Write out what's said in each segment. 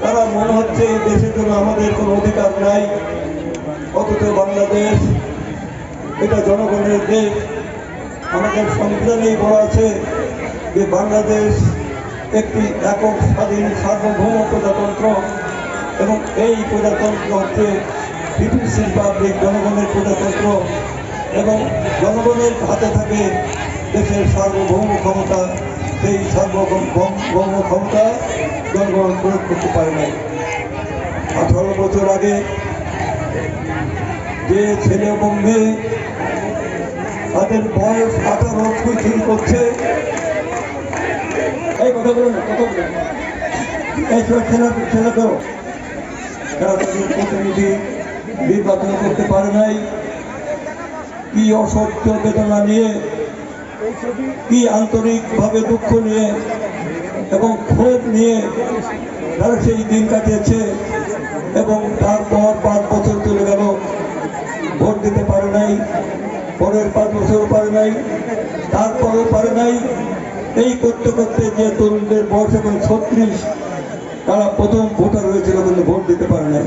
তারা মনে হচ্ছে এই দেশের জন্য আমাদের কোনো অধিকার নাই। অথচ বাংলাদেশ এটা জনগণের দেশ। আমাদের সংবিধানেই বলা আছে যে বাংলাদেশ একটি একক স্বাধীন সার্বভৌম প্রজাতন্ত্র এবং এই প্রজাতন্ত্র হচ্ছে পিপুলস রিপাবলিক জনগণের প্রজাতন্ত্র এবং জনগণের হাতে থাকে দেশের সার্বভৌম ক্ষমতা, সেই সার্বভৌম ভৌম ক্ষমতা জনগণ প্রয়োগ করতে পারে নাই। আঠারো বছর আগে যে ছেলে এবং মেয়ে তাদের বয়স আঠারো ছুঁই করছে, এই কথা বলুন এই সব ছেলে ছেলে তো প্রতিনিধি নির্বাচন করতে পারে নাই। কি অসহ্য বেদনা নিয়ে কি আন্তরিকভাবে দুঃখ নিয়ে এবং ক্ষোভ নিয়ে তারা সেই দিন কাটিয়েছে এবং তারপর পাঁচ বছর চলে গেল, ভোট দিতে পারে নাই, পরের পাঁচ বছর পারে নাই, তারপরেও পারে নাই। এই করতে করতে যে তরুণদের বয়স এখন ছত্রিশ, তারা প্রথম ভোটার হয়েছিল কিন্তু ভোট দিতে পারে নাই।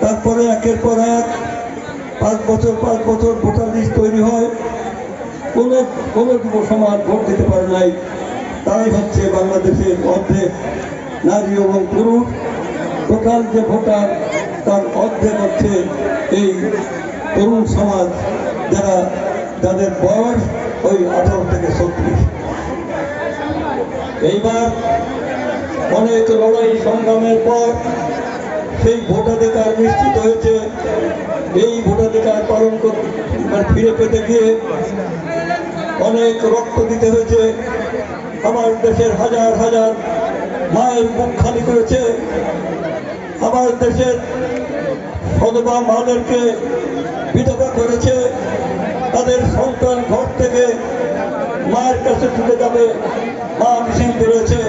তারপরে একের পর এক, পাঁচ বছর পাঁচ বছর ভোটার লিস্ট তৈরি হয়। কোনো কোনো সমাজ ভোট দিতে পারে নাই। তারাই হচ্ছে বাংলাদেশের অর্ধেক নারী এবং পুরুষ। টোটাল যে ভোটার, তার অর্ধেক হচ্ছে এই তরুণ সমাজ যারা, যাদের বয়স ওই আঠারো থেকে ছত্রিশ। এইবার অনেক লড়াই সংগ্রামের পর সেই ভোটাধিকার নিশ্চিত হয়েছে। এই ভোটাধিকার পালন ফিরে পেতে গিয়ে অনেক রক্ত দিতে হয়েছে। আমার দেশের হাজার হাজার মায়ের মুখ খালি করেছে। আমার দেশের সদবা মাদেরকে বিধবা করেছে। তাদের সন্তান ঘর থেকে মায়ের কাছে ছুটে যাবে। মা মিছিল করেছে।